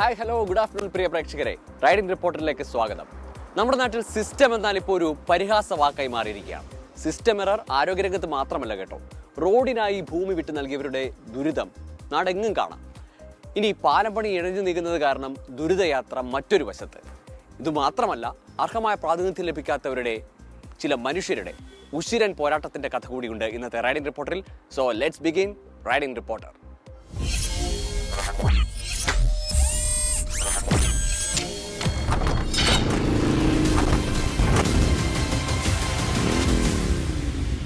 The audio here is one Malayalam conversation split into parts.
ഹായ് ഹലോ ഗുഡ് ആഫ്റ്റർനൂൺ പ്രിയ പ്രേക്ഷകരെ. റൈഡിംഗ് റിപ്പോർട്ടറിലേക്ക് സ്വാഗതം. നമ്മുടെ നാട്ടിൽ സിസ്റ്റം എന്നാൽ ഇപ്പോൾ ഒരു പരിഹാസ വാക്കായി മാറിയിരിക്കുകയാണ്. സിസ്റ്റം എറർ ആരോഗ്യരംഗത്ത് മാത്രമല്ല കേട്ടോ. റോഡിനായി ഭൂമി വിട്ടു നൽകിയവരുടെ ദുരിതം നാടെങ്ങും കാണാം. ഇനി പാലം പണി ഇഴഞ്ഞു നീങ്ങുന്നത് കാരണം ദുരിതയാത്ര മറ്റൊരു വശത്ത്. ഇതുമാത്രമല്ല അർഹമായ പ്രാതിനിധ്യം ലഭിക്കാത്തവരുടെ ചില മനുഷ്യരുടെ ഉശിരൻ പോരാട്ടത്തിന്റെ കഥ കൂടിയുണ്ട് ഇന്നത്തെ riding റിപ്പോർട്ടറിൽ so let's begin riding reporter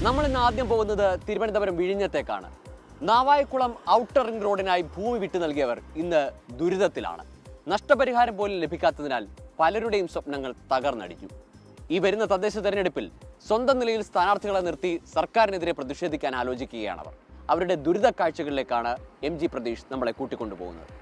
നമ്മൾ ഇന്ന് ആദ്യം പോകുന്നത് തിരുവനന്തപുരം വിഴിഞ്ഞത്തേക്കാണ്. നാവായിക്കുളം ഔട്ടർ റിംഗ് റോഡിനായി ഭൂമി വിട്ടു നൽകിയവർ ഇന്ന് ദുരിതത്തിലാണ്. നഷ്ടപരിഹാരം പോലും ലഭിക്കാത്തതിനാൽ പലരുടെയും സ്വപ്നങ്ങൾ തകർന്നടിഞ്ഞു ഈ വരുന്ന തദ്ദേശ തെരഞ്ഞെടുപ്പിൽ സ്വന്തം നിലയിൽ സ്ഥാനാർത്ഥികളെ നിർത്തി സർക്കാരിനെതിരെ പ്രതിഷേധിക്കാൻ ആലോചിക്കുകയാണ് അവർ. അവരുടെ ദുരിത കാഴ്ചകളിലേക്കാണ് എം ജി പ്രതീഷ് നമ്മളെ കൂട്ടിക്കൊണ്ടുപോകുന്നത്.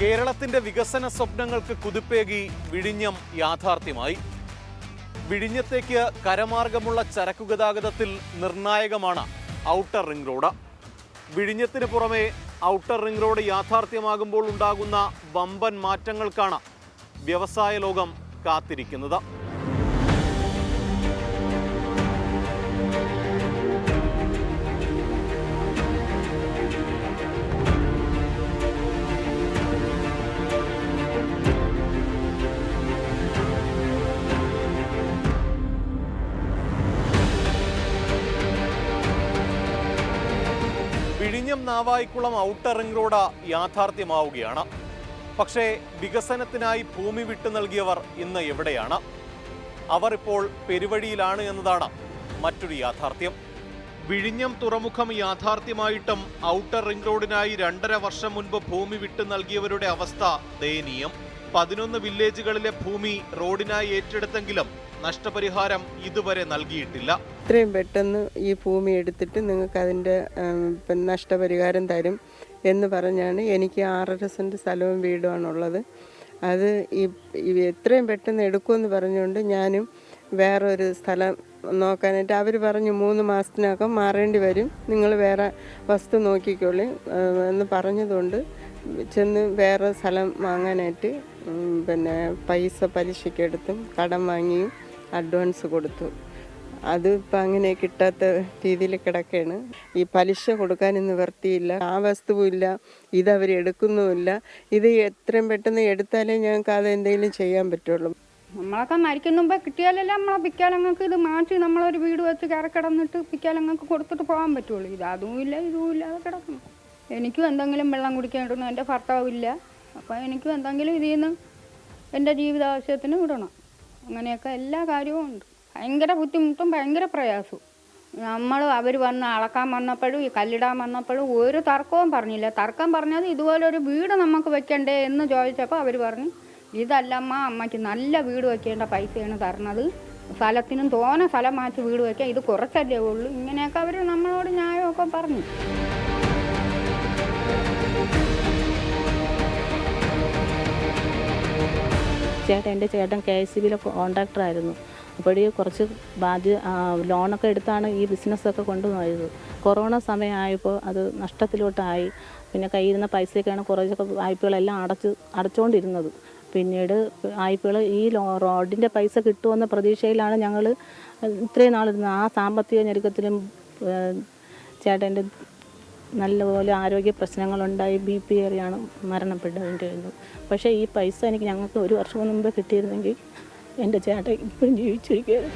കേരളത്തിന്റെ വികസന സ്വപ്നങ്ങൾക്ക് കുതിപ്പേകി വിഴിഞ്ഞം യാഥാർത്ഥ്യമായി. വിഴിഞ്ഞത്തേക്ക് കരമാർഗമുള്ള ചരക്കു ഗതാഗതത്തിൽ നിർണായകമാണ് ഔട്ടർ റിംഗ് റോഡ്. വിഴിഞ്ഞത്തിന് പുറമെ ഔട്ടർ റിംഗ് റോഡ് യാഥാർത്ഥ്യമാകുമ്പോൾ ഉണ്ടാകുന്ന വമ്പൻ മാറ്റങ്ങൾക്കാണ് വ്യവസായ ലോകം കാത്തിരിക്കുന്നത്. വിഴിഞ്ഞം നാവായിക്കുളം ഔട്ടർ റിംഗ് റോഡ് യാഥാർത്ഥ്യമാവുകയാണ്. പക്ഷേ വികസനത്തിനായി ഭൂമി വിട്ടു നൽകിയവർ ഇന്ന് എവിടെയാണ്? അവർ ഇപ്പോൾ പെരുവഴിയിലാണ് എന്നതാണ് മറ്റൊരു യാഥാർത്ഥ്യം. വിഴിഞ്ഞം തുറമുഖം യാഥാർത്ഥ്യമായിട്ടും ഔട്ടർ റിംഗ് റോഡിനായി രണ്ടര വർഷം മുൻപ് ഭൂമി വിട്ടു നൽകിയവരുടെ അവസ്ഥ ദയനീയം. പതിനൊന്ന് വില്ലേജുകളിലെ ഭൂമി റോഡിനായി ഏറ്റെടുത്തെങ്കിലും നഷ്ടപരിഹാരം ഇതുവരെ നൽകിയിട്ടില്ല. ഇത്രയും പെട്ടെന്ന് ഈ ഭൂമി എടുത്തിട്ട് നിങ്ങൾക്ക് അതിന്റെ നഷ്ടപരിഹാരം തരും എന്ന് പറഞ്ഞാണ് എനിക്ക് ആറര സെന്റ് സ്ഥലവും വീടുമാണുള്ളത്. അത് ഈ ഈ എത്രയും പെട്ടെന്ന് എടുക്കുമെന്ന് പറഞ്ഞുകൊണ്ട് ഞാനും വേറൊരു സ്ഥലം നോക്കാനായിട്ട് അവർ പറഞ്ഞു മൂന്ന് മാസത്തിനകം മാറേണ്ടി വരും. നിങ്ങൾ വേറെ വസ്തു നോക്കിക്കോളി എന്ന് പറഞ്ഞതുകൊണ്ട് ചെന്ന് വേറെ സ്ഥലം വാങ്ങാനായിട്ട് പിന്നെ പൈസ പലിശക്കെടുത്തും കടം വാങ്ങിയും അഡ്വാൻസ് കൊടുത്തു. അത് ഇപ്പം അങ്ങനെ കിട്ടാത്ത രീതിയിൽ കിടക്കുകയാണ് ഈ പലിശ കൊടുക്കാനൊന്നും നിവർത്തിയില്ല. ആ വസ്തുവില്ല ഇതവർ എടുക്കുന്നുമില്ല. ഇത് എത്രയും പെട്ടെന്ന് എടുത്താലേ ഞങ്ങൾക്ക് അത് എന്തെങ്കിലും ചെയ്യാൻ പറ്റുള്ളൂ. നമ്മളൊക്കെ മരിക്കുന്ന മുമ്പേ കിട്ടിയാലല്ലേ നമ്മളെ പിക്കാലങ്ങൾക്ക് ഇത് മാറ്റി നമ്മളൊരു വീട് വെച്ച് കയറി കിടന്നിട്ട് പിക്കാലങ്ങൾക്ക് കൊടുത്തിട്ട് പോകാൻ പറ്റുള്ളൂ. ഇത് അതും ഇല്ല ഇതും ഇല്ലാതെ കിടക്കണം എനിക്കും എന്തെങ്കിലും വെള്ളം കുടിക്കാൻ എന്റെ ഭർത്താവില്ല അപ്പം അപ്പോൾ എനിക്കും എന്തെങ്കിലും ഇതിൽ നിന്ന് എന്റെ ജീവിതാവശ്യത്തിന് വിടണം. അങ്ങനെയൊക്കെ എല്ലാ കാര്യവും ഉണ്ട്. ഭയങ്കര ബുദ്ധിമുട്ടും ഭയങ്കര പ്രയാസവും. നമ്മൾ അവർ വന്ന് അളക്കാൻ വന്നപ്പോഴും ഈ കല്ലിടാൻ വന്നപ്പോഴും ഒരു തർക്കവും പറഞ്ഞില്ല. തർക്കം പറഞ്ഞത് ഇതുപോലെ ഒരു വീട് നമുക്ക് വെക്കണ്ടേ എന്ന് ചോദിച്ചപ്പോൾ അവർ പറഞ്ഞു ഇതല്ലമ്മ അമ്മയ്ക്ക് നല്ല വീട് വെക്കേണ്ട പൈസയാണ് തരണത്. സ്ഥലത്തിനും തോനെ സ്ഥലം മാറ്റി വീട് വെക്കാം. ഇത് കുറച്ചല്ലേ ഉള്ളൂ. ഇങ്ങനെയൊക്കെ അവർ നമ്മളോട് ന്യായമൊക്കെ പറഞ്ഞു. ചേട്ടൻ എന്റെ ചേട്ടൻ കെ എസ് സി ബിയിലെ കോൺട്രാക്ടറായിരുന്നു. അപ്പോഴേ കുറച്ച് ബാധ്യ ലോണൊക്കെ എടുത്താണ് ഈ ബിസിനസ്സൊക്കെ കൊണ്ടുപോയത്. കൊറോണ സമയമായപ്പോൾ അത് നഷ്ടത്തിലോട്ടായി. പിന്നെ കയ്യിരുന്ന പൈസയൊക്കെയാണ് കുറച്ചൊക്കെ വായ്പകളെല്ലാം അടച്ച് അടച്ചുകൊണ്ടിരുന്നത് പിന്നീട് വായ്പകൾ ഈ ലോ റോഡിന്റെ പൈസ കിട്ടുമെന്ന പ്രതീക്ഷയിലാണ് ഞങ്ങൾ ഇത്രയും നാളിരുന്നത്. ആ സാമ്പത്തിക ഞെരുക്കത്തിലും ചേട്ടന്റെ നല്ലപോലെ ആരോഗ്യ പ്രശ്നങ്ങളുണ്ടായി ബി പി ഏറിയാണ് മരണപ്പെട്ടുകൊണ്ടിരുന്നത് പക്ഷേ ഈ പൈസ എനിക്ക് ഞങ്ങൾക്ക് ഒരു വർഷം മുമ്പ് കിട്ടിയിരുന്നെങ്കിൽ എന്റെ ചേട്ടൻ ഇപ്പോഴും ജീവിച്ചിരിക്കുകയാണ്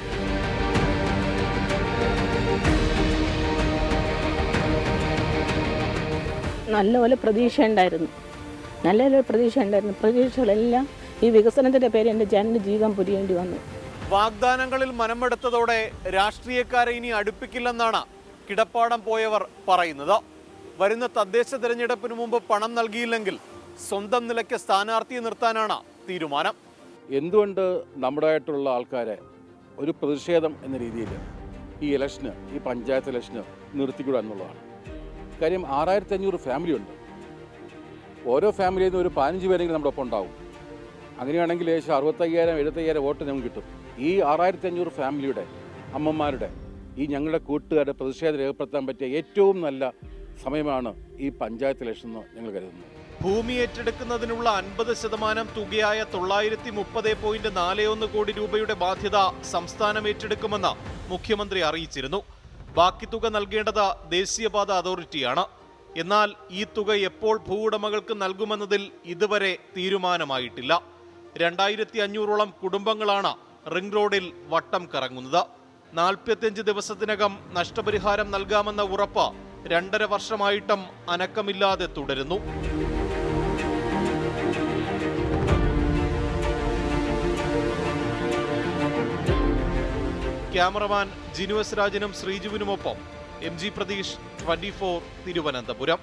നല്ലപോലെ പ്രതീക്ഷ ഉണ്ടായിരുന്നു. നല്ലപോലെ പ്രതീക്ഷ ഉണ്ടായിരുന്നു. പ്രതീക്ഷകളെല്ലാം ഈ വികസനത്തിന്റെ പേര് എന്റെ ചേട്ടന്റെ ജീവിതം പുരിയേണ്ടി വന്നു. വാഗ്ദാനങ്ങളിൽ മനമെടുത്തതോടെ രാഷ്ട്രീയക്കാരെ ഇനി അടുപ്പിക്കില്ലെന്നാണ് കിടപ്പാടം പോയവർ പറയുന്നത്. വരുന്ന തദ്ദേശ തെരഞ്ഞെടുപ്പിന് മുമ്പ് പണം നൽകിയില്ലെങ്കിൽ സ്വന്തം നിലയ്ക്ക് സ്ഥാനാർത്ഥിയെ നിർത്താനാണ് തീരുമാനം. എന്തുകൊണ്ട് നമ്മുടെ ആയിട്ടുള്ള ആൾക്കാരെ ഒരു പ്രതിഷേധം എന്ന രീതിയിൽ ഈ ഇലക്ഷന് ഈ പഞ്ചായത്ത് ഇലക്ഷന് നിർത്തിക്കൂട എന്നുള്ളതാണ്. കാര്യം ആറായിരത്തി അഞ്ഞൂറ് ഫാമിലി ഉണ്ട്. ഓരോ ഫാമിലിയിൽ നിന്നും ഒരു പതിനഞ്ച് പേരെങ്കിലും നമ്മുടെ ഒപ്പം ഉണ്ടാവും. അങ്ങനെയാണെങ്കിൽ ഏകദേശം അറുപത്തയ്യായിരം എഴുപത്തയ്യായിരം വോട്ട് നമുക്ക് കിട്ടും. ഈ ആറായിരത്തി അഞ്ഞൂറ് ഫാമിലിയുടെ അമ്മമാരുടെ ഈ ഞങ്ങളുടെ കൂട്ടുകാരുടെ പ്രതിഷേധം രേഖപ്പെടുത്താൻ പറ്റിയ ഏറ്റവും നല്ല സമയമാണ് ഈ പഞ്ചായത്ത് ഇലക്ഷൻ എന്ന് ഞങ്ങൾ കരുതുന്നു ഭൂമി ഏറ്റെടുക്കുന്നതിനുള്ള അൻപത് ശതമാനം തുകയായ തൊള്ളായിരത്തി മുപ്പത് പോയിന്റ് നാല് ഒന്ന് കോടി രൂപയുടെ ബാധ്യത സംസ്ഥാനം ഏറ്റെടുക്കുമെന്ന് മുഖ്യമന്ത്രി അറിയിച്ചിരുന്നു. ബാക്കി തുക നൽകേണ്ടത് ദേശീയപാത അതോറിറ്റിയാണ്. എന്നാൽ ഈ തുക എപ്പോൾ ഭൂവുടമകൾക്ക് നൽകുമെന്നതിൽ ഇതുവരെ തീരുമാനമായിട്ടില്ല. രണ്ടായിരത്തി അഞ്ഞൂറോളം കുടുംബങ്ങളാണ് റിംഗ് റോഡിൽ വട്ടം കറങ്ങുന്നത്. നാൽപ്പത്തിയഞ്ച് ദിവസത്തിനകം നഷ്ടപരിഹാരം നൽകാമെന്ന ഉറപ്പ് രണ്ടര വർഷമായിട്ടും അനക്കമില്ലാതെ തുടരുന്നു. ക്യാമറമാൻ ജിനുവസ് രാജനും ശ്രീജുവിനുമൊപ്പം M G Pratheesh twenty four Thiruvananthapuram.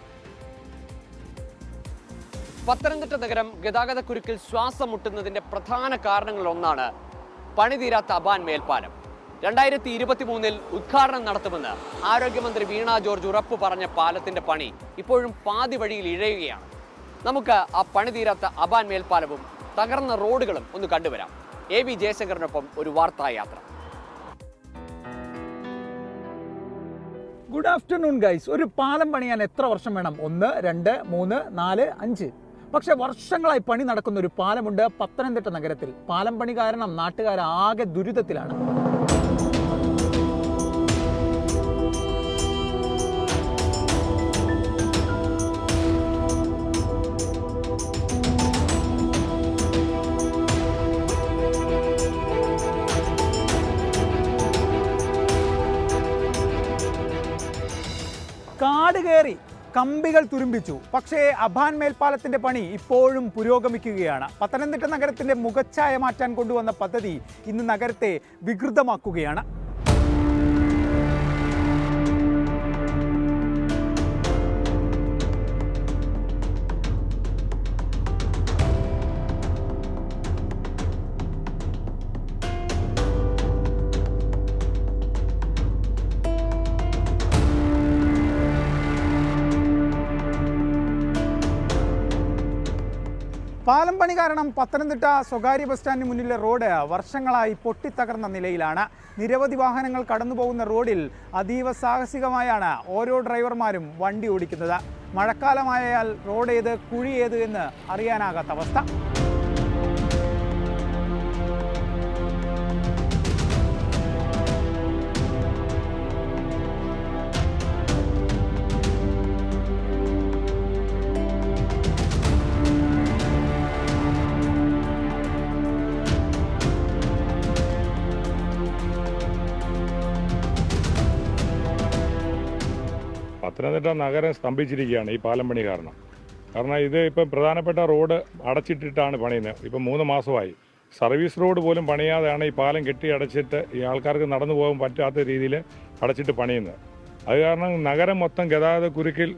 Pathanamthitta നഗരം ഗതാഗതക്കുരുക്കിൽ ശ്വാസം മുട്ടുന്നതിന്റെ പ്രധാന കാരണങ്ങളിലൊന്നാണ് പണിതീരാത്ത അബാൻ മേൽപ്പാലം. രണ്ടായിരത്തി ഇരുപത്തി മൂന്നിൽ ഉദ്ഘാടനം നടത്തുമെന്ന് ആരോഗ്യമന്ത്രി വീണ ജോർജ് ഉറപ്പു പറഞ്ഞ പാലത്തിന്റെ പണി ഇപ്പോഴും പാതി വഴിയിൽ ഇഴയുകയാണ്. നമുക്ക് ആ പണി തീരാത്ത അബാൻ മേൽപ്പാലവും തകർന്ന റോഡുകളും ഒന്ന് കണ്ടുവരാം. എ വി ജയശങ്കറിനൊപ്പം ഒരു വാർത്താ യാത്ര ഗുഡ് ആഫ്റ്റർനൂൺ ഗൈസ് ഒരു പാലം പണിയാൻ എത്ര വർഷം വേണം? ഒന്ന് രണ്ട് മൂന്ന് നാല് അഞ്ച്. പക്ഷെ വർഷങ്ങളായി പണി നടക്കുന്ന ഒരു പാലമുണ്ട് പത്തനംതിട്ട നഗരത്തിൽ. പാലം പണി കാരണം നാട്ടുകാർ ആകെ ദുരിതത്തിലാണ്. കമ്പികൾ തുരുമ്പിച്ചു. പക്ഷേ അഭാൻ മേൽപ്പാലത്തിന്റെ പണി ഇപ്പോഴും പുരോഗമിക്കുകയാണ്. പത്തനംതിട്ട നഗരത്തിന്റെ മുഖച്ഛായ മാറ്റാൻ കൊണ്ടുവന്ന പദ്ധതി ഇന്ന് നഗരത്തെ വികൃതമാക്കുകയാണ്. പാലം പണി കാരണം പത്തനംതിട്ട സ്വകാര്യ ബസ് സ്റ്റാൻഡിന് മുന്നിലെ റോഡ് വർഷങ്ങളായി പൊട്ടിത്തകർന്ന നിലയിലാണ്. നിരവധി വാഹനങ്ങൾ കടന്നുപോകുന്ന റോഡിൽ അതീവ സാഹസികമായാണ് ഓരോ ഡ്രൈവർമാരും വണ്ടി ഓടിക്കുന്നത്. മഴക്കാലമായാൽ റോഡ് ഏത് കുഴി ഏത് എന്ന് അറിയാനാകാത്ത അവസ്ഥ. പത്തനംതിട്ട നഗരം സ്തംഭിച്ചിരിക്കുകയാണ് ഈ പാലം പണി കാരണം. കാരണം ഇത് ഇപ്പം പ്രധാനപ്പെട്ട റോഡ് അടച്ചിട്ടിട്ടാണ് പണിയുന്നത്. ഇപ്പം മൂന്ന് മാസമായി. സർവീസ് റോഡ് പോലും പണിയാതെയാണ് ഈ പാലം കെട്ടി അടച്ചിട്ട് ഈ ആൾക്കാർക്ക് നടന്നു പോകാൻ പറ്റാത്ത രീതിയിൽ അടച്ചിട്ട് പണിയുന്നത്. അത് കാരണം നഗരം മൊത്തം ഗതാഗത കുരുക്കിൽ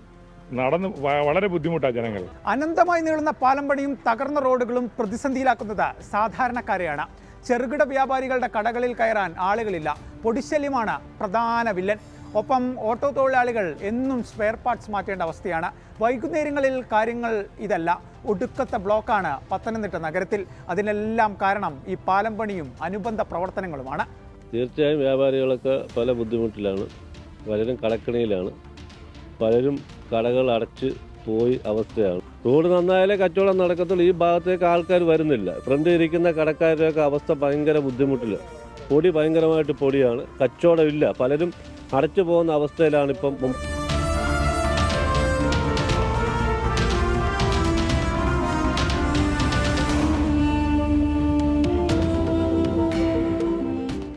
നടന്ന് വളരെ ബുദ്ധിമുട്ടാണ് ജനങ്ങൾ. അനന്തമായി നീളുന്ന പാലം പണിയും തകർന്ന റോഡുകളും പ്രതിസന്ധിയിലാക്കുന്നത് സാധാരണക്കാരെയാണ്. ചെറുകിട വ്യാപാരികളുടെ കടകളിൽ കയറാൻ ആളുകളില്ല. പൊടിശല്യമാണ് പ്രധാന വില്ലൻ. ഒപ്പം ഓട്ടോ തൊഴിലാളികൾ എന്നും സ്പെയർ പാർട്സ് മാറ്റേണ്ട അവസ്ഥയാണ്. വൈകുന്നേരങ്ങളിൽ കാര്യങ്ങൾ ഇതല്ല. ഒടുക്കത്തെ ബ്ലോക്കാണ് പത്തനംതിട്ട നഗരത്തിൽ. അതിനെല്ലാം കാരണം ഈ പാലം പണിയും അനുബന്ധ പ്രവർത്തനങ്ങളുമാണ്. തീർച്ചയായും വ്യാപാരികളൊക്കെ പല ബുദ്ധിമുട്ടിലാണ്. പലരും കടക്കണിയിലാണ്. പലരും കടകൾ അടച്ച് പോയി അവസ്ഥയാണ്. റോഡ് നന്നായാലേ കച്ചവടം നടക്കത്തുള്ളൂ. ഈ ഭാഗത്തേക്ക് ആൾക്കാർ വരുന്നില്ല. ഫ്രണ്ട് ഇരിക്കുന്ന കടക്കാരുടെയൊക്കെ അവസ്ഥ ഭയങ്കര ബുദ്ധിമുട്ടില്ല പൊടി ഭയങ്കരമായിട്ട് പൊടിയാണ്. കച്ചവടം ഇല്ല. പലരും അടച്ചു പോകുന്ന അവസ്ഥയിലാണ് ഇപ്പം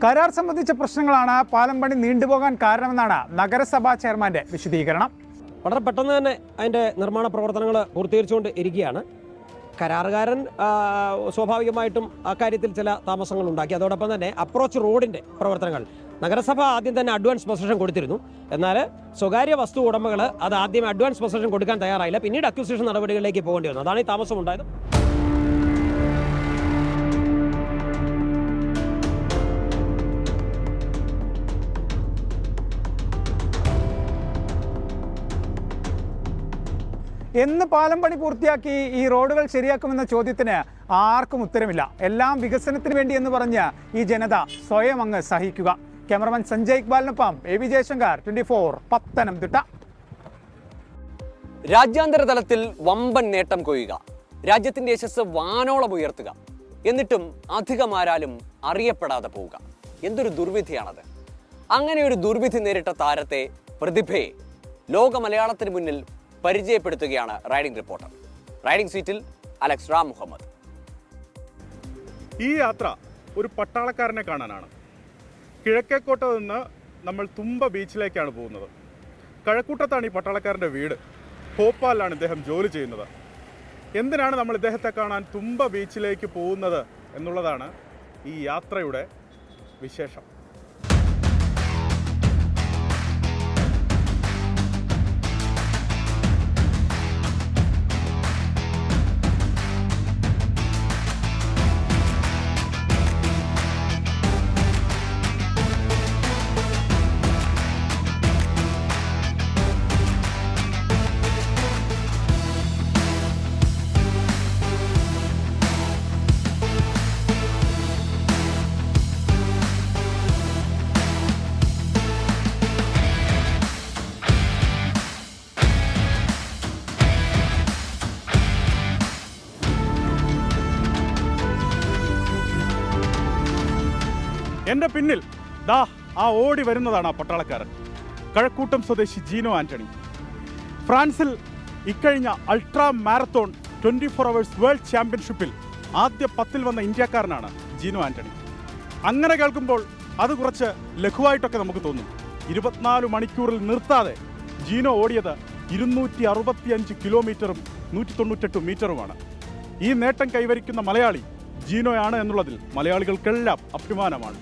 കരാർ സംബന്ധിച്ച പ്രശ്നങ്ങളാണ് പാലം പണി നീണ്ടുപോകാൻ കാരണമെന്നാണ് നഗരസഭാ ചെയർമാന്റെ വിശദീകരണം. വളരെ പെട്ടെന്ന് തന്നെ അതിന്റെ നിർമ്മാണ പ്രവർത്തനങ്ങൾ പൂർത്തീകരിച്ചുകൊണ്ട് ഇരിക്കുകയാണ്. കരാറുകാരൻ സ്വാഭാവികമായിട്ടും അക്കാര്യത്തിൽ ചില താമസങ്ങൾ ഉണ്ടാക്കി അതോടൊപ്പം തന്നെ അപ്രോച്ച് റോഡിന്റെ പ്രവർത്തനങ്ങൾ. നഗരസഭ ആദ്യം തന്നെ അഡ്വാൻസ് പൊസിഷൻ കൊടുത്തിരുന്നു. എന്നാൽ സ്വകാര്യ വസ്തു ഉടമകൾ അത് ആദ്യം അഡ്വാൻസ് പൊസിഷൻ കൊടുക്കാൻ തയ്യാറായില്ല. പിന്നീട് അക്വിസിഷൻ നടപടികളിലേക്ക് പോകേണ്ടി വന്നു. അതാണ് ഈ താമസം ഉണ്ടായത് എന്ന് പാലം പണി പൂർത്തിയാക്കി ഈ റോഡുകൾ ശരിയാക്കുമെന്ന ചോദ്യത്തിന് ആർക്കും ഉത്തരമില്ല. എല്ലാം വികസനത്തിന് വേണ്ടി എന്ന് പറഞ്ഞ് ഈ ജനത സ്വയം അങ്ങ് സഹിക്കുക. Cameraman Sanjay ഇക്ബാലിനൊപ്പം A V Jayashankar twenty four Pathanamthitta. രാജ്യാന്തര തലത്തിൽ വമ്പൻ നേട്ടം കൊയ്യുക. രാജ്യത്തിന്റെ യശസ് വാനോളം ഉയർത്തുക. എന്നിട്ടും അധികമാരാലും അറിയപ്പെടാതെ പോവുക. എന്തൊരു ദുർവിധിയാണത്. അങ്ങനെ ഒരു ദുർവിധി നേരിട്ട താരത്തെ പ്രതിഭയെ ലോക മലയാളത്തിന് മുന്നിൽ പരിചയപ്പെടുത്തുകയാണ് റൈഡിംഗ് റിപ്പോർട്ടർ. റൈഡിംഗ് സീറ്റിൽ അലക്സ് റാം മുഹമ്മദ്. ഈ യാത്ര ഒരു പട്ടാളക്കാരനെ കാണാനാണ്. കിഴക്കേക്കോട്ട നിന്ന് നമ്മൾ തുമ്പ ബീച്ചിലേക്കാണ് പോകുന്നത്. കഴക്കൂട്ടത്താണ് ഈ പട്ടാളക്കാരന്റെ വീട്. ഭോപ്പാലിലാണ് ഇദ്ദേഹം ജോലി ചെയ്യുന്നത്. എന്തിനാണ് നമ്മൾ ഇദ്ദേഹത്തെ കാണാൻ തുമ്പ ബീച്ചിലേക്ക് പോകുന്നത് എന്നുള്ളതാണ് ഈ യാത്രയുടെ വിശേഷം. എന്റെ പിന്നിൽ ദാ ആ ഓടി വരുന്നതാണ് ആ പട്ടാളക്കാരൻ. കഴക്കൂട്ടം സ്വദേശി ജീനോ ആന്റണി. ഫ്രാൻസിൽ ഇക്കഴിഞ്ഞ ultra marathon twenty four hours world ചാമ്പ്യൻഷിപ്പിൽ ആദ്യ പത്തിൽ വന്ന ഇന്ത്യക്കാരനാണ് ജീനോ ആന്റണി. അങ്ങനെ കേൾക്കുമ്പോൾ അത് കുറച്ച് ലഘുവായിട്ടൊക്കെ നമുക്ക് തോന്നും. ഇരുപത്തിനാല് മണിക്കൂറിൽ നിർത്താതെ ജീനോ ഓടിയത് ഇരുന്നൂറ്റി അറുപത്തിയഞ്ച് കിലോമീറ്ററും നൂറ്റി തൊണ്ണൂറ്റെട്ട് മീറ്ററുമാണ്. ഈ നേട്ടം കൈവരിക്കുന്ന മലയാളി ജീനോയാണ് എന്നുള്ളതിൽ മലയാളികൾക്കെല്ലാം അഭിമാനമാണ്.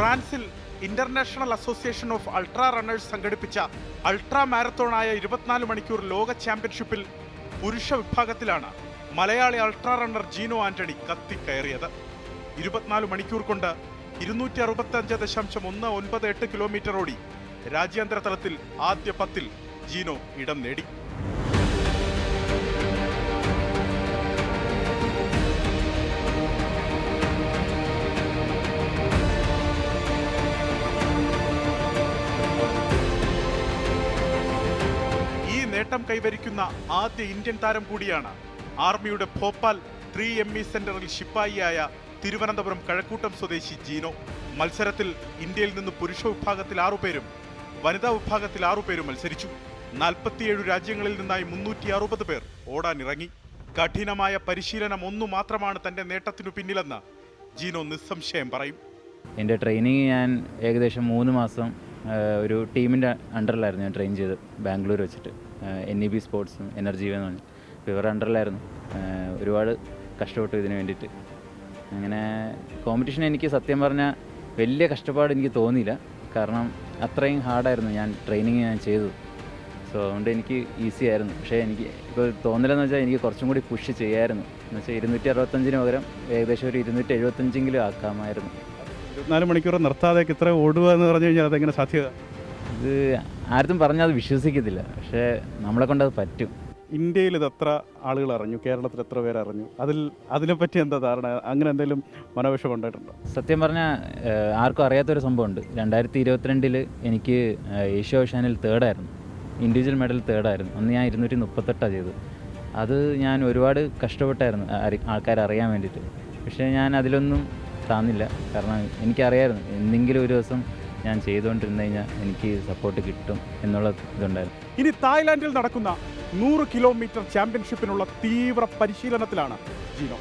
ഫ്രാൻസിൽ international association of ultra runners സംഘടിപ്പിച്ച അൾട്രാ മാരത്തോണായ ഇരുപത്തിനാല് മണിക്കൂർ ലോക ചാമ്പ്യൻഷിപ്പിൽ പുരുഷ വിഭാഗത്തിലാണ് മലയാളി അൾട്രാ റണ്ണർ ജീനോ ആന്റണി കത്തിക്കയറിയത്. ഇരുപത്തിനാല് മണിക്കൂർ കൊണ്ട് ഇരുന്നൂറ്റി അറുപത്തി അഞ്ച് ദശാംശം ഒന്ന് ഒൻപത് എട്ട് കിലോമീറ്റർ ഓടി രാജ്യാന്തര തലത്തിൽ ആദ്യ പത്തിൽ ജീനോ ഇടം നേടി. കൈവരിക്കുന്ന ആദ്യ ഇന്ത്യൻ താരം കൂടിയാണ് ആർമിയുടെ ഭോപ്പാൽ ത്രീ എം ഇ സെന്ററിൽ ശിപ്പായിയായ തിരുവനന്തപുരം കഴക്കൂട്ടം സ്വദേശി ജീനോ. മത്സരത്തിൽ ഇന്ത്യയിൽ നിന്ന് പുരുഷ വിഭാഗത്തിൽ ആറുപേരും വനിതാ വിഭാഗത്തിൽ ആറുപേരും മത്സരിച്ചു. നാൽപ്പത്തിയേഴ് രാജ്യങ്ങളിൽ നിന്നായി മുന്നൂറ്റി അറുപത് പേർ ഓടാനിറങ്ങി. കഠിനമായ പരിശീലനം ഒന്നു മാത്രമാണ് തന്റെ നേട്ടത്തിനു പിന്നിലെന്ന് ജീനോ നിസ്സംശയം പറയും. എന്റെ ട്രെയിനിങ് ഞാൻ ഏകദേശം മൂന്ന് മാസം ഒരു ടീമിന്റെ അണ്ടറിലായിരുന്നു ഞാൻ ട്രെയിൻ ചെയ്ത് ബാംഗ്ലൂർ വെച്ചിട്ട്. എൻ ഇ ബി സ്പോർട്സും എനർജി എന്ന് പറഞ്ഞു. അപ്പോൾ ഇവരുടെ അണ്ടറിലായിരുന്നു ഒരുപാട് കഷ്ടപ്പെട്ടു ഇതിന് വേണ്ടിയിട്ട്. അങ്ങനെ കോമ്പറ്റീഷൻ എനിക്ക് സത്യം പറഞ്ഞാൽ വലിയ കഷ്ടപ്പാട് എനിക്ക് തോന്നിയില്ല. കാരണം അത്രയും ഹാർഡായിരുന്നു ഞാൻ ട്രെയിനിങ് ഞാൻ ചെയ്തത്. സോ അതുകൊണ്ട് എനിക്ക് ഈസി ആയിരുന്നു. പക്ഷേ എനിക്ക് ഇപ്പോൾ തോന്നലെന്ന് വെച്ചാൽ എനിക്ക് കുറച്ചും കൂടി പുഷ് ചെയ്യായിരുന്നു. എന്ന് വെച്ചാൽ ഇരുന്നൂറ്റി അറുപത്തഞ്ചിന് പകരം ഏകദേശം ഒരു ഇരുന്നൂറ്റി എഴുപത്തഞ്ചെങ്കിലും ആക്കാമായിരുന്നു. ഇരുപത്തിനാല് മണിക്കൂർ നിർത്താതെ ഇത്ര ഓടുക എന്ന് പറഞ്ഞു കഴിഞ്ഞാൽ അതെങ്ങനെ സാധ്യത? ഇത് ആരും പറഞ്ഞാൽ അത് വിശ്വസിക്കത്തില്ല. പക്ഷേ നമ്മളെ കൊണ്ട് അത് പറ്റും. ഇന്ത്യയിൽ ഇത് എത്ര ആളുകൾ അറിഞ്ഞു? കേരളത്തിൽ എത്ര പേർ അറിഞ്ഞു? അതിൽ അതിനെപ്പറ്റി എന്താ ധാരണ? അങ്ങനെ എന്തെങ്കിലും മനോവിഷം ഉണ്ടായിട്ടുണ്ടോ? സത്യം പറഞ്ഞാൽ ആർക്കും അറിയാത്തൊരു സംഭവമുണ്ട്. രണ്ടായിരത്തി ഇരുപത്തിരണ്ടിൽ എനിക്ക് ഏഷ്യ ഓഷ്യാനിൽ തേർഡായിരുന്നു ഇൻഡിവിജ്വൽ മെഡൽ തേർഡായിരുന്നു അന്ന് ഞാൻ ഇരുന്നൂറ്റി മുപ്പത്തെട്ടാണ് ചെയ്തത്. അത് ഞാൻ ഒരുപാട് കഷ്ടപ്പെട്ടായിരുന്നു ആൾക്കാർ ആൾക്കാരെ അറിയാൻ വേണ്ടിയിട്ട്. പക്ഷേ ഞാൻ അതിലൊന്നും താന്നില്ല. കാരണം എനിക്കറിയായിരുന്നു എന്തെങ്കിലും ഒരു ദിവസം ഞാൻ ചെയ്തുകൊണ്ടിരുന്നു കഴിഞ്ഞാൽ എനിക്ക് സപ്പോർട്ട് കിട്ടും എന്നുള്ള ഇതുണ്ടായിരുന്നു. ഇനി തായ്ലാന്റിൽ നടക്കുന്ന നൂറ് കിലോമീറ്റർ ചാമ്പ്യൻഷിപ്പിനുള്ള തീവ്ര പരിശീലനത്തിലാണ് ജീനോ.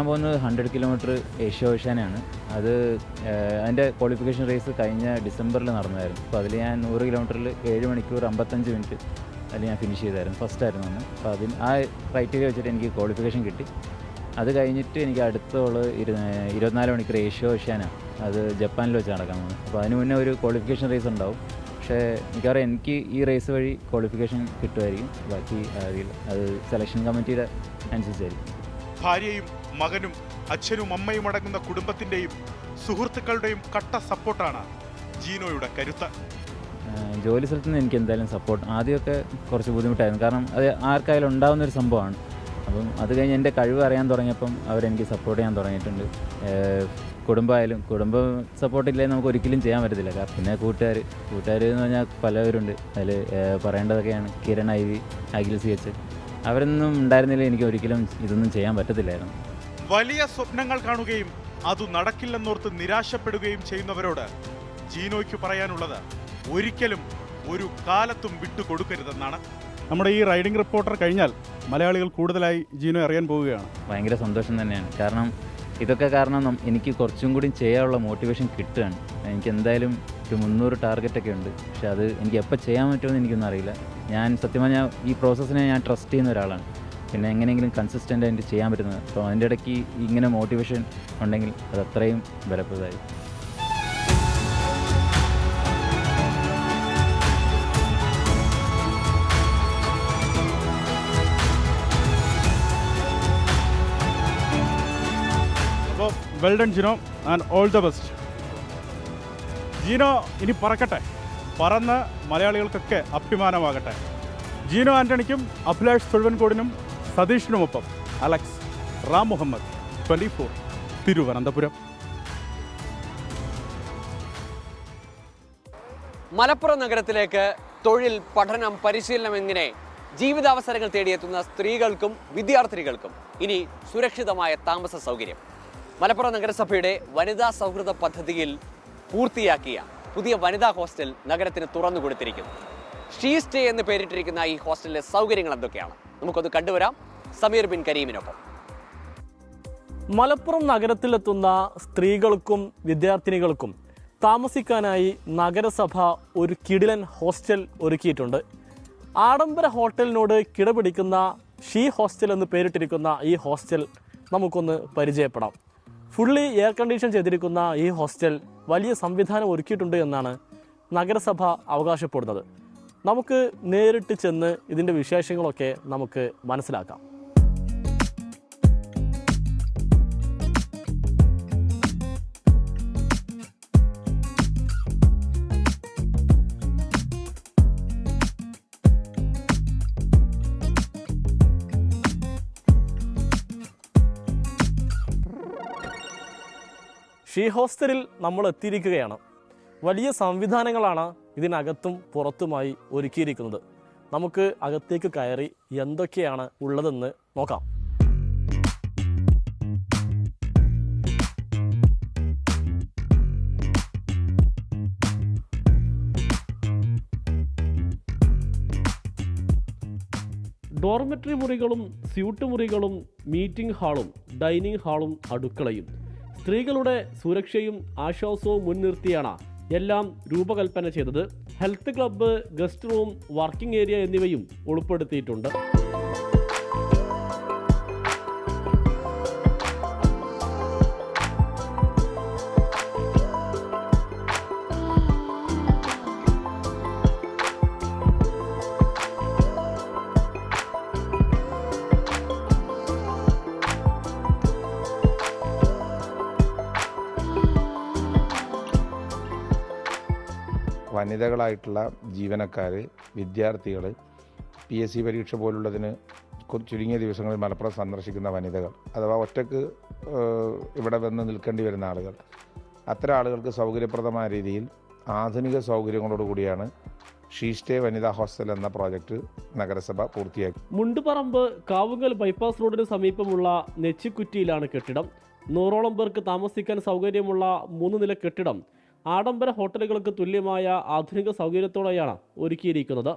വരാൻ പോകുന്നത് ഹൺഡ്രഡ് കിലോമീറ്റർ ഏഷ്യ ഓഷ്യാനാണ് അത് അതിന്റെ ക്വാളിഫിക്കേഷൻ റേസ് കഴിഞ്ഞ ഡിസംബറിൽ നടന്നതായിരുന്നു. അപ്പോൾ അതിൽ ഞാൻ നൂറ് കിലോമീറ്ററിൽ ഏഴ് മണിക്കൂർ അമ്പത്തഞ്ച് മിനിറ്റ് അതിൽ ഞാൻ ഫിനിഷ് ചെയ്തായിരുന്നു ഫസ്റ്റ് ആയിരുന്നു അന്ന്. അപ്പോൾ അതിന് ആ ക്രൈറ്റീരിയ വെച്ചിട്ട് എനിക്ക് ക്വാളിഫിക്കേഷൻ കിട്ടി. അത് കഴിഞ്ഞിട്ട് എനിക്ക് അടുത്തുള്ള ഇരു ഇരുപത്തിനാല് മണിക്കൂർ ഏഷ്യ ഓഷ്യാനാണ് അത് ജപ്പാനിൽ വെച്ച് നടക്കാൻ പോകുന്നത് അപ്പോൾ അതിന് മുന്നേ ഒരു ക്വാളിഫിക്കേഷൻ റേസ് ഉണ്ടാവും. പക്ഷേ എനിക്കറിയാം എനിക്ക് ഈ റേസ് വഴി ക്വാളിഫിക്കേഷൻ കിട്ടുമായിരിക്കും. ബാക്കി അറിയില്ല അത് സെലക്ഷൻ കമ്മിറ്റിയുടെ അനുസരിച്ചായിരിക്കും. ഭാര്യയും മകനും അച്ഛനും അമ്മയും അടങ്ങുന്ന കുടുംബത്തിന്റെയും സുഹൃത്തുക്കളുടെയും കട്ട സപ്പോർട്ടാണ് ജീനോയുടെ കരുത്ത്. ജോലി സ്ഥലത്ത് നിന്ന് എനിക്ക് എന്തായാലും സപ്പോർട്ട് ആദ്യമൊക്കെ കുറച്ച് ബുദ്ധിമുട്ടായിരുന്നു. കാരണം അത് ആർക്കായാലും ഉണ്ടാകുന്ന ഒരു സംഭവമാണ്. അപ്പം അത് കഴിഞ്ഞ് എന്റെ കഴിവ് അറിയാൻ തുടങ്ങിയപ്പം അവരെനിക്ക് സപ്പോർട്ട് ചെയ്യാൻ തുടങ്ങിയിട്ടുണ്ട്. കുടുംബമായാലും കുടുംബം സപ്പോർട്ട് ഇല്ലെങ്കിൽ നമുക്ക് ഒരിക്കലും ചെയ്യാൻ പറ്റത്തില്ല. കാരണം പിന്നെ കൂട്ടുകാർ കൂട്ടുകാർ എന്ന് പറഞ്ഞാൽ പലവരുണ്ട്. അതിൽ പറയേണ്ടതൊക്കെയാണ്. Kiran I V Akhil C H. അവരൊന്നും ഉണ്ടായിരുന്നില്ല. എനിക്ക് ഒരിക്കലും ഇതൊന്നും ചെയ്യാൻ പറ്റത്തില്ലായിരുന്നു. വലിയ സ്വപ്നങ്ങൾ കാണുകയും അത് നടക്കില്ലെന്നോർത്ത് നിരാശപ്പെടുകയും ചെയ്യുന്നവരോട് ജീനോയ്ക്ക് പറയാനുള്ളത് ഒരിക്കലും ഒരു കാലത്തും വിട്ടുകൊടുക്കരുതെന്നാണ്. നമ്മുടെ ഈ റൈഡിംഗ് റിപ്പോർട്ടർ കഴിഞ്ഞാൽ മലയാളികൾ കൂടുതലായി ജീനോ അറിയാൻ പോവുകയാണ്. ഭയങ്കര സന്തോഷം തന്നെയാണ്. കാരണം ഇതൊക്കെ കാരണം എനിക്ക് കുറച്ചും കൂടി ചെയ്യാനുള്ള മോട്ടിവേഷൻ കിട്ടുകയാണ്. എനിക്ക് എന്തായാലും ഒരു മുന്നൂറ് ടാർഗറ്റൊക്കെ ഉണ്ട്. പക്ഷെ അത് എനിക്ക് എപ്പോൾ ചെയ്യാൻ പറ്റുമെന്ന് എനിക്കൊന്നും അറിയില്ല. ഞാൻ സത്യം പറഞ്ഞാൽ ഈ പ്രോസസ്സിനെ ഞാൻ ട്രസ്റ്റ് ചെയ്യുന്ന ഒരാളാണ്. പിന്നെ എങ്ങനെയെങ്കിലും കൺസിസ്റ്റന്റ് ആയിട്ട് ചെയ്യാൻ പറ്റുന്നത്. അപ്പോൾ അതിന്റെ ഇടയ്ക്ക് ഇങ്ങനെ മോട്ടിവേഷൻ ഉണ്ടെങ്കിൽ അത് അത്രയും ബലപ്രദമായി അപ്പോൾ well done Jino and all the best Jino ഇനി പറക്കട്ടെ. പറന്ന് മലയാളികൾക്കൊക്കെ അഭിമാനമാകട്ടെ. ജീനോ ആന്റണിക്കും അഭിലാഷ് തൊഴുവൻകോടിനും സതീഷിനുമൊപ്പം Alex Ram Muhammad twenty four Thiruvananthapuram. Malappuram നഗരത്തിലേക്ക് തൊഴിൽ പഠനം പരിശീലനം എങ്ങനെ ജീവിതാവസരങ്ങൾ തേടിയെത്തുന്ന സ്ത്രീകൾക്കും വിദ്യാർത്ഥിനികൾക്കും ഇനി സുരക്ഷിതമായ താമസ സൗകര്യം. മലപ്പുറം നഗരസഭയുടെ വനിതാ സൗഹൃദ പദ്ധതിയിൽ പൂർത്തിയാക്കിയ പുതിയ വനിതാ ഹോസ്റ്റൽ നഗരത്തിന് തുറന്നു കൊടുത്തിരിക്കുന്നു ഷീ സ്റ്റേ എന്ന് പേരിട്ടിരിക്കുന്ന ഈ ഹോസ്റ്റലിലെ സൗകര്യങ്ങൾ എന്തൊക്കെയാണ്? നമുക്കൊന്ന് കണ്ടുവരാം. സമീർ ബിൻ കരീമിനൊപ്പം. മലപ്പുറം നഗരത്തിലെത്തുന്ന സ്ത്രീകൾക്കും വിദ്യാർത്ഥിനികൾക്കും താമസിക്കാനായി നഗരസഭ ഒരു കിടിലൻ ഹോസ്റ്റൽ ഒരുക്കിയിട്ടുണ്ട്. ആഡംബര ഹോട്ടലിനോട് കിടപിടിക്കുന്ന ഷീ ഹോസ്റ്റൽ എന്ന് പേരിട്ടിരിക്കുന്ന ഈ ഹോസ്റ്റൽ നമുക്കൊന്ന് പരിചയപ്പെടാം. ഫുള്ളി എയർ കണ്ടീഷൻ ചെയ്തിരിക്കുന്ന ഈ ഹോസ്റ്റൽ വലിയ സംവിധാനം ഒരുക്കിയിട്ടുണ്ട് എന്നാണ് നഗരസഭ അവകാശപ്പെടുന്നത്. നമുക്ക് നേരിട്ട് ചെന്ന് ഇതിന്റെ വിശേഷങ്ങളൊക്കെ നമുക്ക് മനസ്സിലാക്കാം. ഷീ ഹോസ്റ്റലിൽ നമ്മൾ എത്തിയിരിക്കുകയാണ്. വലിയ സംവിധാനങ്ങളാണ് ഇതിനകത്തും പുറത്തുമായി ഒരുക്കിയിരിക്കുന്നത്. നമുക്ക് അകത്തേക്ക് കയറി എന്തൊക്കെയാണ് ഉള്ളതെന്ന് നോക്കാം. ഡോർമെട്രി മുറികളും സ്യൂട്ട് മുറികളും മീറ്റിംഗ് ഹാളും ഡൈനിങ് ഹാളും അടുക്കളയും. സ്ത്രീകളുടെ സുരക്ഷയും ആശ്വാസവും മുൻനിർത്തിയാണ് എല്ലാം രൂപകൽപ്പന ചെയ്തത്. Health club guest room working area എന്നിവയും ഉൾപ്പെടുത്തിയിട്ടുണ്ട്. വനിതകളായിട്ടുള്ള ജീവനക്കാർ വിദ്യാർത്ഥികൾ പി എസ് സി പരീക്ഷ പോലുള്ളതിന് ചുരുങ്ങിയ ദിവസങ്ങളിൽ മലപ്പുറം സന്ദർശിക്കുന്ന വനിതകൾ അഥവാ ഒറ്റയ്ക്ക് ഇവിടെ വന്ന് നിൽക്കേണ്ടി വരുന്ന ആളുകൾ. അത്തരം ആളുകൾക്ക് സൗകര്യപ്രദമായ രീതിയിൽ ആധുനിക കൂടിയാണ് ഷീസ്റ്റേ വനിതാ ഹോസ്റ്റൽ എന്ന പ്രോജക്റ്റ് നഗരസഭ പൂർത്തിയാക്കി. മുണ്ടുപറമ്പ് കാവുങ്കൽ ബൈപ്പാസ് റോഡിന് സമീപമുള്ള നെച്ചിക്കുറ്റിയിലാണ് കെട്ടിടം. നൂറോളം പേർക്ക് താമസിക്കാൻ സൗകര്യമുള്ള മൂന്ന് നില കെട്ടിടം ആഡംബര ഹോട്ടലുകൾക്ക് തുല്യമായ ആധുനിക സൗകര്യത്തോടെയാണ് ഒരുക്കിയിരിക്കുന്നത്.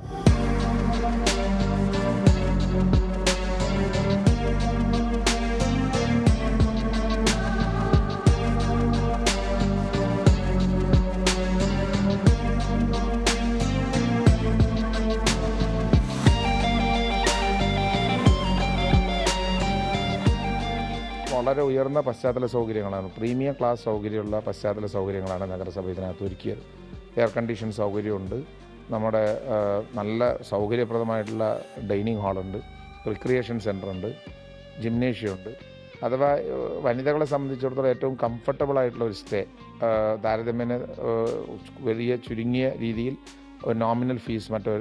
വളരെ ഉയർന്ന പശ്ചാത്തല സൗകര്യങ്ങളാണ്. പ്രീമിയം ക്ലാസ് സൗകര്യമുള്ള പശ്ചാത്തല സൗകര്യങ്ങളാണ് നഗരസഭ ഇതിനകത്ത് ഒരുക്കിയത്. എയർ കണ്ടീഷൻ സൗകര്യമുണ്ട്. നമ്മുടെ നല്ല സൗകര്യപ്രദമായിട്ടുള്ള ഡൈനിങ് ഹാളുണ്ട്. റിക്രിയേഷൻ ജിംനേഷ്യം ഉണ്ട് അഥവാ വനിതകളെ സംബന്ധിച്ചിടത്തോളം ഏറ്റവും കംഫർട്ടബിൾ ആയിട്ടുള്ള ഒരു സ്റ്റേ. താരതമ്യേന വലിയ ചുരുങ്ങിയ രീതിയിൽ നോമിനൽ ഫീസ് മറ്റോ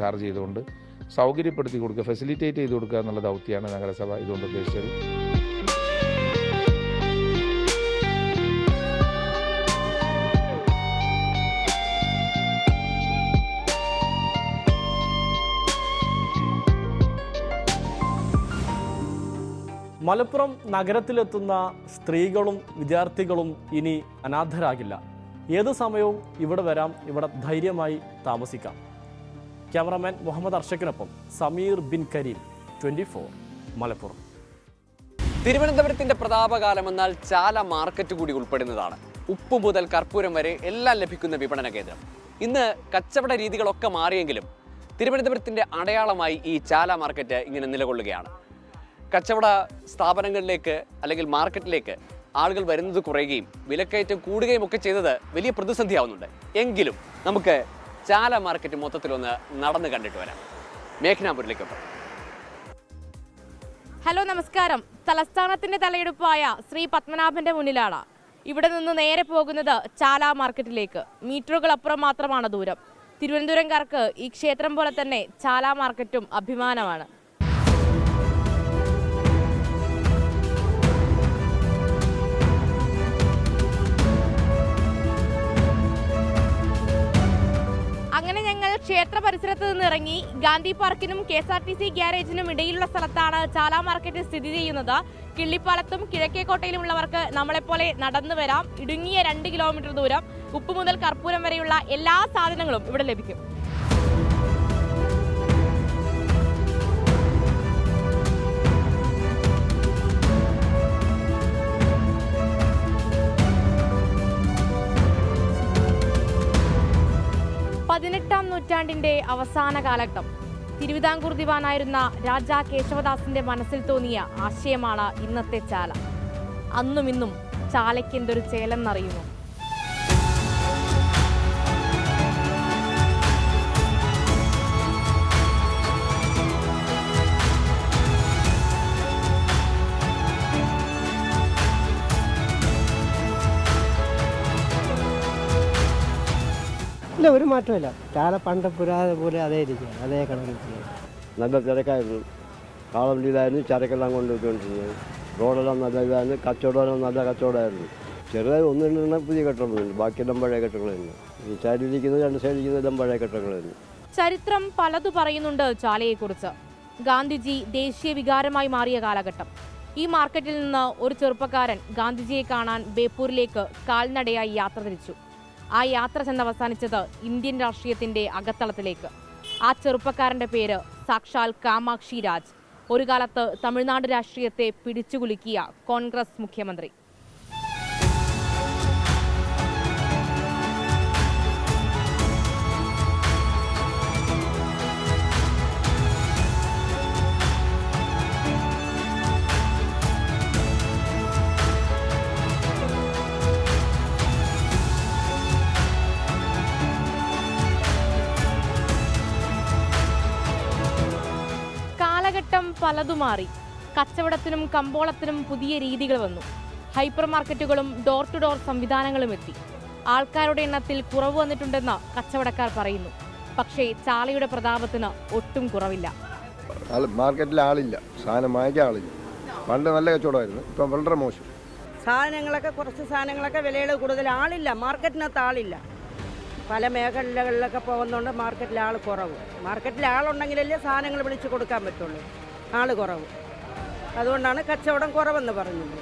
ചാർജ് ചെയ്തുകൊണ്ട് സൗകര്യപ്പെടുത്തി കൊടുക്കുക ഫെസിലിറ്റേറ്റ് ചെയ്ത് കൊടുക്കുക എന്നുള്ള ദൗത്യമാണ് നഗരസഭ ഇതുകൊണ്ട് ഉദ്ദേശിച്ചത്. മലപ്പുറം നഗരത്തിലെത്തുന്ന സ്ത്രീകളും വിദ്യാർത്ഥികളും ഇനി അനാഥരാകില്ല. ഏത് സമയവും ഇവിടെ വരാം ഇവിടെ ധൈര്യമായി താമസിക്കാം. ക്യാമറാമാൻ മുഹമ്മദ് അർഷക്കിനൊപ്പം സമീർ ബിൻ കരീം ട്വന്റി ഫോർ മലപ്പുറം. തിരുവനന്തപുരത്തിന്റെ പ്രതാപകാലം എന്നാൽ ചാല മാർക്കറ്റ് കൂടി ഉൾപ്പെടുന്നതാണ്. ഉപ്പ് മുതൽ കർപ്പൂരം വരെ എല്ലാം ലഭിക്കുന്ന വിപണന കേന്ദ്രം. ഇന്ന് കച്ചവട രീതികളൊക്കെ മാറിയെങ്കിലും തിരുവനന്തപുരത്തിന്റെ അടയാളമായി ഈ ചാല മാർക്കറ്റ് ഇങ്ങനെ നിലകൊള്ളുകയാണ്. കച്ചവട സ്ഥാപനങ്ങളിലേക്ക് അല്ലെങ്കിൽ മാർക്കറ്റിലേക്ക് ആളുകൾ വരുന്നത് കുറയുകയും വിലക്കയറ്റം കൂടുകയും ഒക്കെ ചെയ്തത് വലിയ പ്രതിസന്ധിയാവുന്നുണ്ട്. എങ്കിലും നമുക്ക് ചാല മാർക്കറ്റ് മൊത്തത്തിലൊന്ന് നടന്നു കണ്ടിട്ട് വരാം. മേഘനാപുരിലേക്കൊപ്പം ഹലോ നമസ്കാരം. തലസ്ഥാനത്തിന്റെ തലയെടുപ്പായ ശ്രീ പത്മനാഭന്റെ മുന്നിലാണ്. ഇവിടെ നിന്ന് നേരെ പോകുന്നത് ചാല മാർക്കറ്റിലേക്ക്. മീറ്ററുകൾ അപ്പുറം മാത്രമാണ് ദൂരം. തിരുവനന്തപുരംകാർക്ക് ഈ ക്ഷേത്രം പോലെ തന്നെ ചാല മാർക്കറ്റും അഭിമാനമാണ്. ക്ഷേത്ര പരിസരത്ത് നിന്ന് ഇറങ്ങി Gandhi പാർക്കിനും K S R T C ഗ്യാരേജിനും ഇടയിലുള്ള സ്ഥലത്താണ് ചാല മാർക്കറ്റ് സ്ഥിതി ചെയ്യുന്നത്. കിള്ളിപ്പാലത്തും കിഴക്കേക്കോട്ടയിലുമുള്ളവർക്ക് നമ്മളെപ്പോലെ നടന്നു വരാം. ഇടുങ്ങിയ രണ്ട് കിലോമീറ്റർ ദൂരം. ഉപ്പ് മുതൽ കർപ്പൂരം വരെയുള്ള എല്ലാ സാധനങ്ങളും ഇവിടെ ലഭിക്കും. നൂറ്റാണ്ടിന്റെ അവസാന കാലഘട്ടം. തിരുവിതാംകൂർ ദിവാനായിരുന്ന രാജാ കേശവദാസിന്റെ മനസ്സിൽ തോന്നിയ ആശയമാണ് ഇന്നത്തെ ചാല. അന്നും ഇന്നും ചാലയ്ക്ക് എന്തൊരു ചേലെന്നറിയുന്നു ഇല്ല ഒരു മാറ്റമില്ല ചാല പണ്ട് പുരാതെ പോലെ അതേ ഇരിക്കുകയാണ് അതേ കണക്കിൽ നല്ല തിരക്കായിരുന്നു കാളവണ്ടിയിലായിരുന്നു ചരക്കെല്ലാം കൊണ്ടുപോയിക്കൊണ്ടിരുന്നത് റോഡെല്ലാം നല്ല ഇതായിരുന്നു കച്ചവടമെല്ലാം നല്ല കച്ചവടമായിരുന്നു. ചെറുതായി ഒന്ന് രണ്ടെണ്ണം പുതിയ കെട്ടിടങ്ങളുണ്ട് ബാക്കിയെല്ലാം പഴയ കെട്ടിടങ്ങളായിരുന്നു ഈ സൈഡിലിരിക്കുന്നത് രണ്ട് സൈഡിലിരിക്കുന്നത് എല്ലാം പഴയ കെട്ടിടങ്ങളായിരുന്നു ചരിത്രം പലതു പറയുന്നുണ്ട് ചാലയെക്കുറിച്ച്. ഗാന്ധിജി ദേശീയ വികാരമായി മാറിയ കാലഘട്ടം. ഈ മാർക്കറ്റിൽ നിന്ന് ഒരു ചെറുപ്പക്കാരൻ ഗാന്ധിജിയെ കാണാൻ ബേപ്പൂരിലേക്ക് കാൽനടയായി യാത്ര തിരിച്ചു. ആ യാത്ര ചെന്ന് അവസാനിച്ചത് ഇന്ത്യൻ രാഷ്ട്രീയത്തിന്റെ അകത്തളത്തിലേക്ക്. ആ ചെറുപ്പക്കാരന്റെ പേര് സാക്ഷാൽ കാമാക്ഷി രാജ്. ഒരു കാലത്ത് തമിഴ്നാട് രാഷ്ട്രീയത്തെ പിടിച്ചുകുലുക്കിയ കോൺഗ്രസ് മുഖ്യമന്ത്രി. പലതു മാറി. കച്ചവടത്തിനും കമ്പോളത്തിനും പുതിയ രീതികൾ വന്നു. ഹൈപ്പർ മാർക്കറ്റുകളും ഡോർ ടു ഡോർ സംവിധാനങ്ങളും എത്തി. ആൾക്കാരുടെ എണ്ണത്തിൽ കുറവ് വന്നിട്ടുണ്ടെന്ന് കച്ചവടക്കാർ പറയുന്നു. പക്ഷേ ചാലയുടെ പ്രതാപത്തിന് ഒട്ടും കുറവില്ല. മാർക്കറ്റിൽ ആളില്ല. സാധനം വാങ്ങിക്കാൻ ആളില്ല. പണ്ട് നല്ല കച്ചവടമായിരുന്നു. ഇപ്പം വളരെ മോശം. സാധനങ്ങളൊക്കെ കുറച്ച് സാധനങ്ങളൊക്കെ വിലയിൽ കൂടുതൽ ആളില്ല. മാർക്കറ്റിനകത്ത് ആളില്ല. പല മേഖലകളിലൊക്കെ പോകുന്നതുകൊണ്ട് മാർക്കറ്റിൽ ആൾ കുറവ്. മാർക്കറ്റിൽ ആളുണ്ടെങ്കിലല്ലേ സാധനങ്ങൾ വിളിച്ച് കൊടുക്കാൻ പറ്റുള്ളൂ. ആൾ കുറവ്. അതുകൊണ്ടാണ് കച്ചവടം കുറവെന്ന് പറഞ്ഞത്.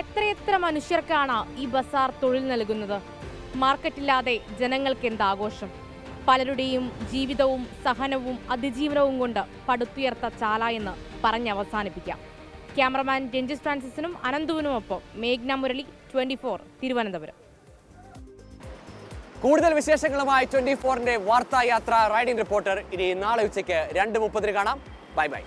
എത്രയെത്ര മനുഷ്യർക്കാണ് ഈ ബസാർ തൊഴിൽ നൽകുന്നത്? മാർക്കറ്റില്ലാതെ ജനങ്ങൾക്ക് എന്താഘോഷം? പലരുടെയും ജീവിതവും സഹനവും അതിജീവനവും കൊണ്ട് പടുത്തുയർത്ത ചാല എന്ന് പറഞ്ഞ് അവസാനിപ്പിക്കാം. ക്യാമറമാൻ രഞ്ജിസ് ഫ്രാൻസിസിനും അനന്തുവിനുമൊപ്പം മേഘ്ന മുരളി ട്വന്റി ഫോർ തിരുവനന്തപുരം. കൂടുതൽ വിശേഷങ്ങളുമായി ട്വന്റി ഫോറിന്റെ വാർത്താ യാത്ര റൈഡിംഗ് റിപ്പോർട്ടർ ഇനി നാളെ ഉച്ചയ്ക്ക് രണ്ട് മുപ്പതിന് കാണാം. Bye bye.